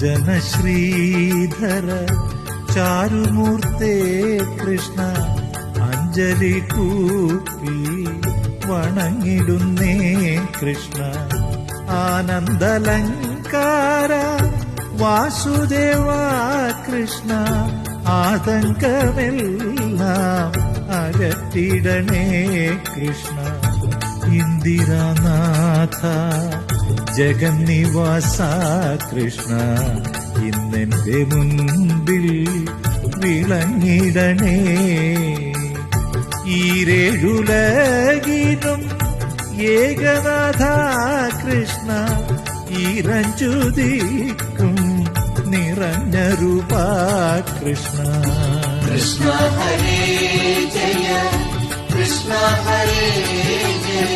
അഞ്ജന ശ്രീധര ചാരുമൂർത്തേ കൃഷ്ണ അഞ്ജലി കൂപ്പി വണങ്ങിടുന്നേ കൃഷ്ണ. ആനന്ദലങ്കാര വാസുദേവ കൃഷ്ണ ആതങ്കമെല്ലാം അരത്തിടണേ കൃഷ്ണ. ഇന്ദിരാനാഥ ജഗന്നിവാസ കൃഷ്ണ ഇന്നെൻ്റെ മുൻപിൽ വിളങ്ങിടണേ ഈരേഴുലകിലും ഏകനാഥ കൃഷ്ണ ഈരഞ്ചുതിക്കും നിറഞ്ഞ രൂപ കൃഷ്ണ കൃഷ്ണ ഹരേ ജയ കൃഷ്ണ ഹരേ ജയ